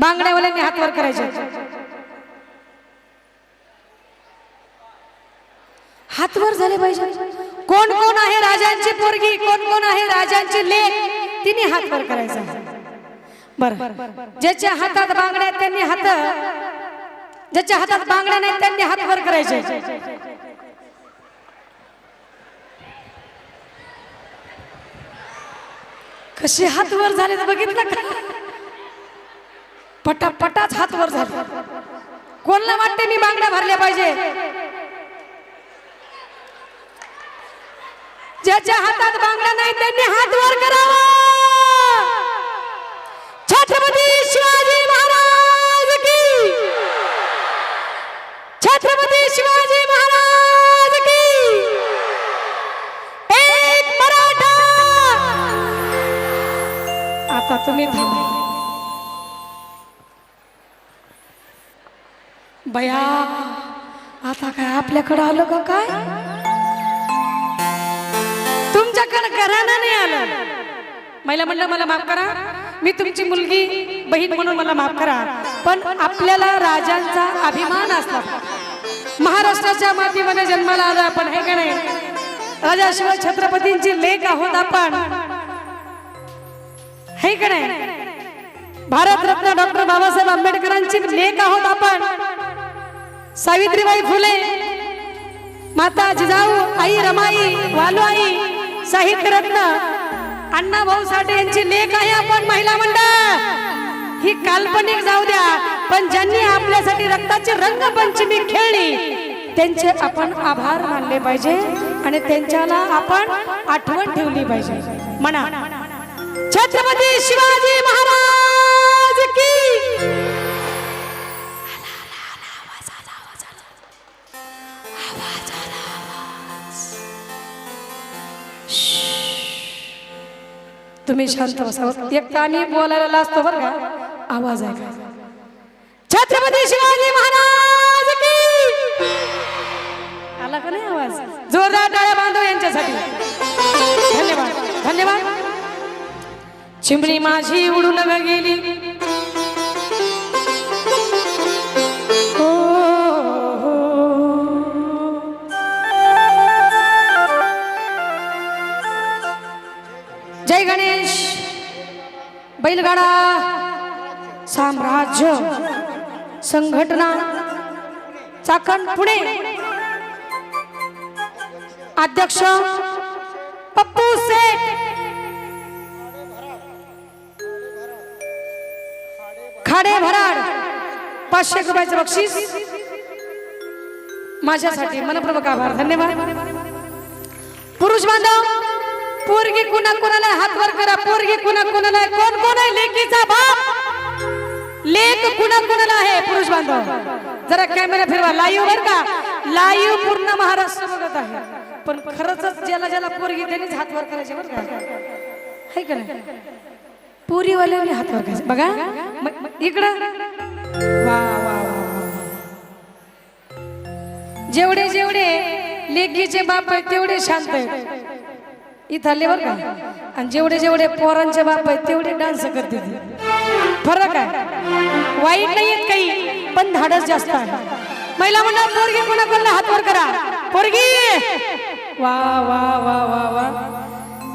बांगड्यावाल्यांनी हात वर करायचे. हात वर झाले पाहिजे. कोण कोण आहे राजांची पोरगी कोण कोण आहे राजांची लेख तिने हात वर करायचा. बर. ज्याच्या हातात बांगड्या आहेत त्यांनी हात ज्याच्या हातात बांगड्या नाहीत त्यांनी हात वर करायचे. कसे हात वर झाले तर बघितलं का? पटापटाच हात वर झाला. कोणला वाटते मी बांगड्या भरल्या पाहिजे? ज्याच्या हातात बांगड्या नाही त्यांनी हात वर करावा. छत्रपती शिवाजी महाराज की. छत्रपती शिवाजी महाराज की. एक मराठा. आता तुम्ही थांबा बया आता काय आपल्याकडं आलं का काय? तुमच्याकडं करायला नाही आलं. महिला म्हणलं मला माफ करा. मी तुमची मुलगी बहीण म्हणून मला माफ करा. पण आपल्याला राजांचा अभिमान असला महाराष्ट्राच्या मातीमध्ये जन्माला आला आपण हे का नाही? राजा शिवाय छत्रपतींची लेख आहोत आपण. हे का नाही? भारतरत्न डॉक्टर बाबासाहेब आंबेडकरांची लेख आहोत आपण. सावित्रीबाई फुले माता जिजाऊ आई रमाई वालुआई साहित्य रत्न अण्णा भाऊ साठे यांची लेख आहे आपण महिला मंडळ. ही काल्पनिक जाऊ द्या पण ज्यांनी आपल्यासाठी रक्ताची रंगपंचमी खेळली त्यांचे आपण आभार मानले पाहिजे आणि त्यांच्याला आपण आठवण ठेवली पाहिजे. म्हणा. छत्रपती शिवाजी तुम्ही शांत बसावं एक तर बोलायला लाजतो बरं का? आवाज आहे का छत्रपती शिवाजी महाराज आला का नाही आवाज? जोरदार डाळ्या बांधव यांच्यासाठी. धन्यवाद. धन्यवाद. चिमणी माझी उडून गेली. बैलगाडा साम्राज्य संघटना चाकण पुणे. अध्यक्ष पप्पू सेठ. खाडे भराड. पाचशे रुपयाचं बक्षीस. माझ्यासाठी मनपूर्वक आभार. धन्यवाद. पुरुष बांधव पोरगी कुणा कुणाला हात वर करा पोरगी कुणा कुणाला आहे? कोण कोण आहे लेकीचा बाप? लेक कुणा कुणाला आहे पुरुष बांधव? जरा कॅमेरा फिरवा लाईव्ह बर का? लाईव्ह पूर्ण महाराष्ट्र बघत आहे. पण खरंच ज्याला ज्याला पोरगी त्यांनीच हात वर करायचे बरं का? है का नाही? हात वर करायचे. बघा इकडं. वा वा. जेवढे जेवढे लेकीचे बाप आहेत तेवढे शांत आहेत. इथं आले बरं का? आणि जेवढे जेवढे पोरांचे बाप आहेत तेवढे डान्स करते ते. फरक आहे वाईट नाही आहेत काही पण धाडस जास्त आहे. महिला म्हणा पोरगी कोणा हातवर हात वर करा? पोरगी! वा वा वा वा वा.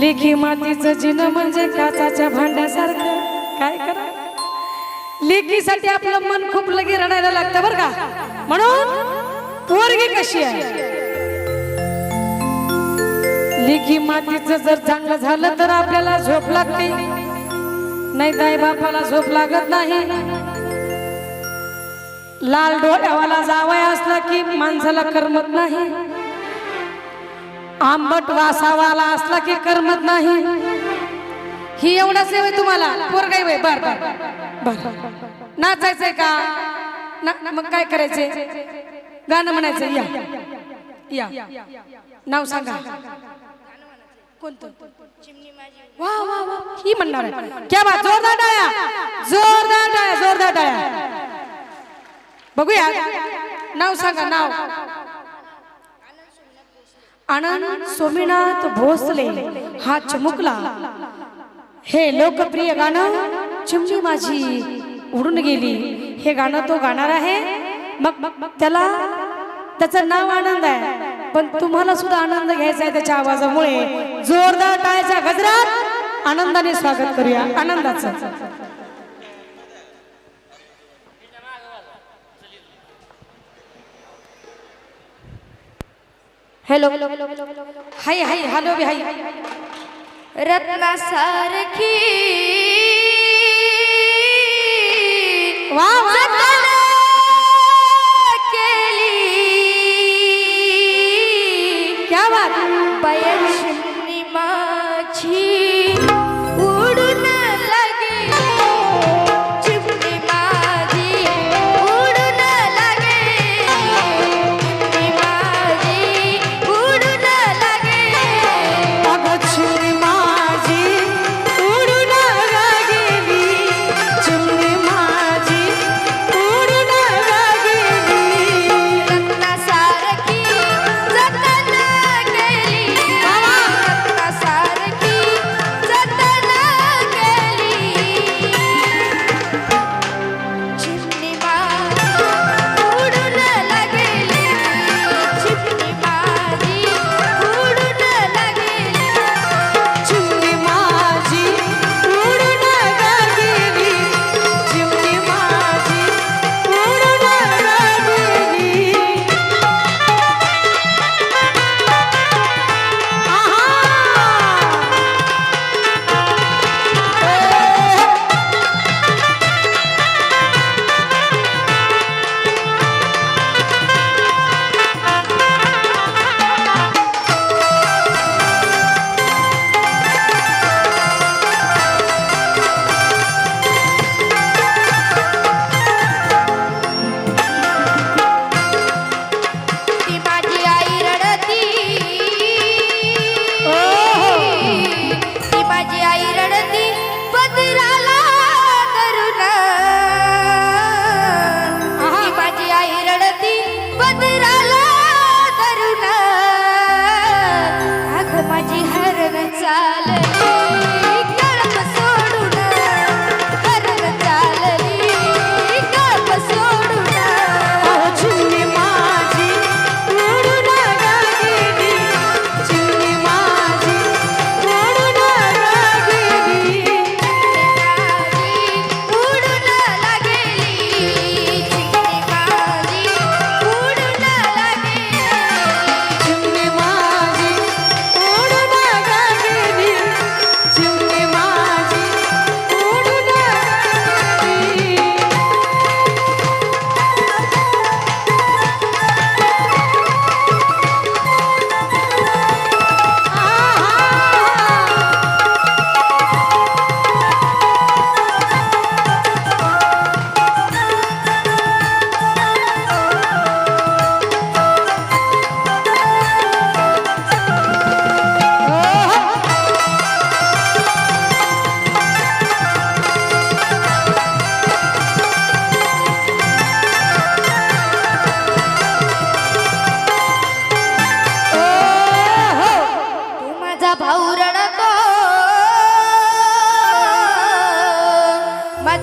लेखी मातीचं जिनं म्हणजे काचाच्या भांड्यासारखं. काय करा? लेखीसाठी आपलं मन खूप लगे रडायला लागतं बरं का? म्हणून पोरगी कशी आहे? लिखी मातीचं जर चांगलं झालं तर आपल्याला झोप लागते. नाही ताई बापाला झोप लागत नाही. लाल डोळ्यावाला जावय असला की माणसाला करमत नाही. आंबट वासावाला असला की करमत नाही. ही एवढा आहे तुम्हाला? पोरगाई वय. बर बर बर नाचायचंय का? ना- मग काय करायचे गाणं म्हणायचं या. या. नाव सांगा. कोणतं? चिमणी माझी वा वा वा. ही म्हणणार आहे. क्या बात. जोरदार टाळ्या. जोरदार टाळ्या जोरदार टाळ्या. बघूया. नाव सांगा नाव. आनंद सोमीनाथ भोसले. हा चमुकला. हे लोकप्रिय गाणं चिमणी माझी उडून गेली. हे गाणं तो गाणार आहे. मग त्याला त्याचं नाव आनंद आहे. पण तुम्हाला सुद्धा आनंद घ्यायचा आहे त्याच्या आवाजामुळे. जोरदार टाळ्याच्या गजरात आनंदाने स्वागत करूया. आनंदाचं. हॅलो. हाय हाय हॅलो बी हाय. रत्नासारखी. वा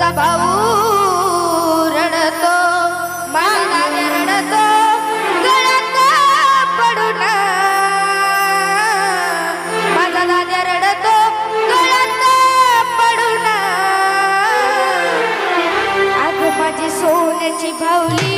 माझा भाऊ रडतो मला रडतो पडू ना माझा दादा रडतो गळत पडू आज माझी सोन्याची भाऊली